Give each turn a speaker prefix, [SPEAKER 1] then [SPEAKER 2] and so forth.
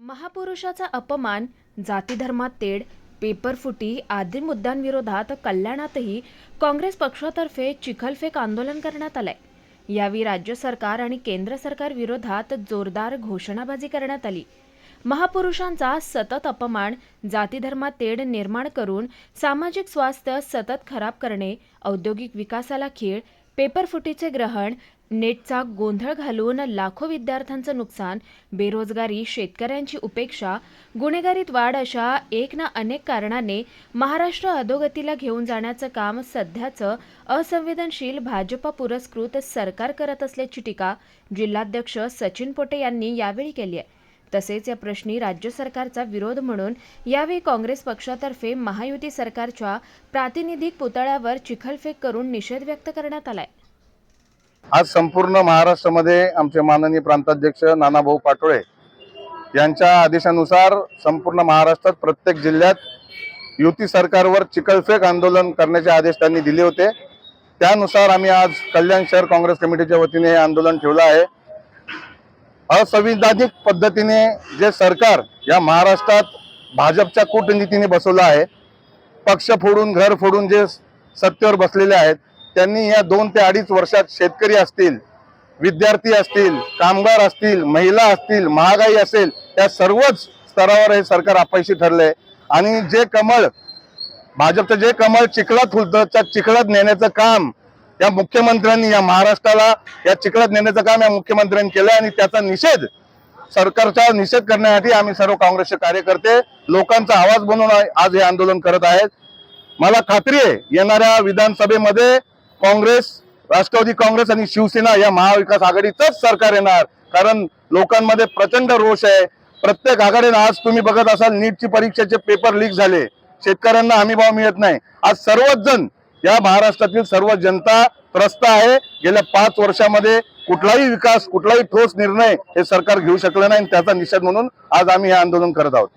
[SPEAKER 1] महापुरुषाचा अपमान जातीधर्मात तेढ पेपरफुटी आदी मुद्द्यांविरोधात कल्याणातही काँग्रेस पक्षातर्फे चिखलफेक आंदोलन करण्यात आलंय. यावेळी राज्य सरकार आणि केंद्र सरकार विरोधात जोरदार घोषणाबाजी करण्यात आली. महापुरुषांचा सतत अपमान जातीधर्मात तेढ निर्माण करून सामाजिक स्वास्थ्य सतत खराब करणे औद्योगिक विकासाला खीळ पेपरफुटीचे ग्रहण नेटचा गोंधळ घालून लाखो विद्यार्थ्यांचं नुकसान बेरोजगारी शेतकऱ्यांची उपेक्षा गुन्हेगारीत वाढ अशा एक ना अनेक कारणाने महाराष्ट्र अधोगतीला घेऊन जाण्याचं काम सध्याचं असंवेदनशील भाजपा पुरस्कृत सरकार करत असल्याची टीका जिल्हाध्यक्ष सचिन पोटे यांनी यावेळी केली आहे. तसेच या प्रश्नी राज्य सरकारचा विरोध म्हणून यावेळी काँग्रेस पक्षातर्फे महायुती सरकारच्या प्रातिनिधिक पुतळ्यावर चिखलफेक करून निषेध व्यक्त करण्यात आलाय.
[SPEAKER 2] आज संपूर्ण महाराष्ट्रामध्ये आमचे माननीय प्रांताध्यक्ष नानाभाऊ पाटोळे यांच्या आदेशानुसार संपूर्ण महाराष्ट्रात प्रत्येक जिल्ह्यात युती सरकारवर चिखलफेक आंदोलन करण्याचे आदेश त्यांनी दिले होते. त्यानुसार आम्ही आज कल्याण शहर काँग्रेस कमिटीच्या वतीने हे आंदोलन ठेवलं आहे. असंविधानिक पद्धतीने जे सरकार या महाराष्ट्रात भाजपच्या कूटनीतीने बसवलं आहे पक्ष फोडून घर फोडून जे सत्तेवर बसलेले आहेत त्यांनी या दोन ते अडीच वर्षात शेतकरी असतील विद्यार्थी असतील कामगार असतील महिला असतील महागाई असेल या सर्वच स्तरावर हे सरकार अपयशी ठरले आणि जे कमळ भाजपचं जे कमळ चिखलात फुलतं त्या चिखलात नेण्याचं काम या मुख्यमंत्र्यांनी या महाराष्ट्राला या चिखलात नेण्याचं काम या मुख्यमंत्र्यांनी केलंय आणि त्याचा निषेध सरकारचा निषेध करण्यासाठी आम्ही सर्व काँग्रेसचे कार्यकर्ते लोकांचा आवाज बनवून आज हे आंदोलन करत आहेत. मला खात्री आहे येणाऱ्या विधानसभेमध्ये काँग्रेस राष्ट्रवादी काँग्रेस आणि शिवसेना या महाविकास आघाडीचंच सरकार येणार. कारण लोकांमध्ये प्रचंड रोष आहे. प्रत्येक आघाडीने आज तुम्ही बघत असाल नीटची परीक्षेचे पेपर लीक झाले. शेतकऱ्यांना हमी भाव मिळत नाही. आज सर्वच जण या महाराष्ट्रातील सर्व जनता त्रस्त आहे. गेल्या पाच वर्षामध्ये कुठलाही विकास कुठलाही ठोस निर्णय हे सरकार घेऊ शकलं नाही आणि त्याचा निषेध म्हणून आज आम्ही हे आंदोलन करत आहोत.